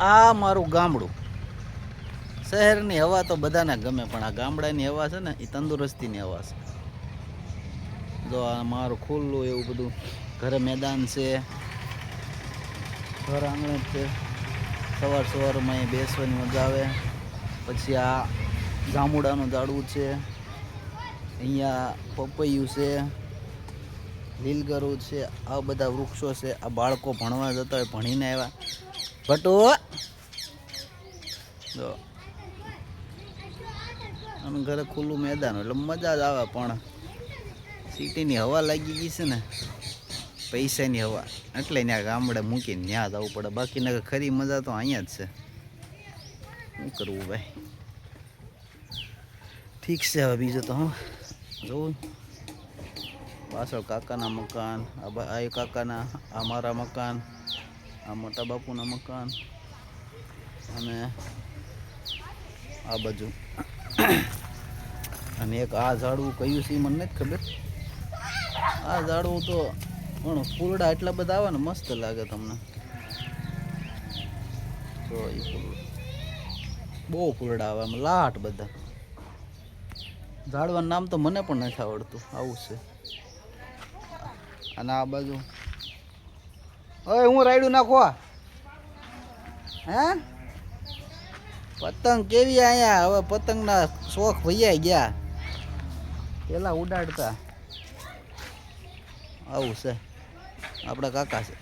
આ મારું ગામડું. શહેરની હવા તો બધાને ગમે, પણ આ ગામડાની હવા છે ને, એ તંદુરસ્તીની હવા છે. જો આ મારું ખુલ્લું એવું બધું ઘરે મેદાન છે. ઘર આંગણે છે. સવાર સવારમાં બેસવાની મજા આવે. પછી આ જાંબુડાનું ઝાડવું છે. અહીંયા પપૈયું છે. લીલગરું છે. આ બધા વૃક્ષો છે. આ બાળકો ભણવા જતા હોય, ભણીને આવ્યા. ભટુ જો. આમ ઘરે ખુલ્લું મેદાન એટલે મજા જ આવે, પણ સિટીની હવા લાગી ગઈ છે ને, પૈસાની હવા. એટલે ત્યાં ગામડે મૂકીને ત્યાં જવું પડે. બાકી નગર ખરી મજા તો અહીંયા જ છે. શું કરવું ભાઈ? ઠીક છે હવે બીજું તો, હું. જોઉં પાછળ કાકાના મકાન, આ કાકાના, આ મારા મકાન, આ મોટા બાપુના મકાન. અને આ બાજુ. અને એક આ ઝાડવું કયું છે એ મને નથી ખબર. આ ઝાડવું તો પણ ફૂલડા એટલા બધા આવે ને મસ્ત લાગે તમને. તો એ બહુ ફૂલડા આવે એમ, લાટ બધા. ઝાડવાનું નામ તો મને પણ નથી આવડતું, આવું છે. અને આ બાજુ હવે હું રાયડું નાખવા હે? પતંગ કેવી અહીંયા? હવે પતંગના શોખ ભૈયા ગયા. પેલા ઉડાડતા. આવું છે. આપણા કાકા છે.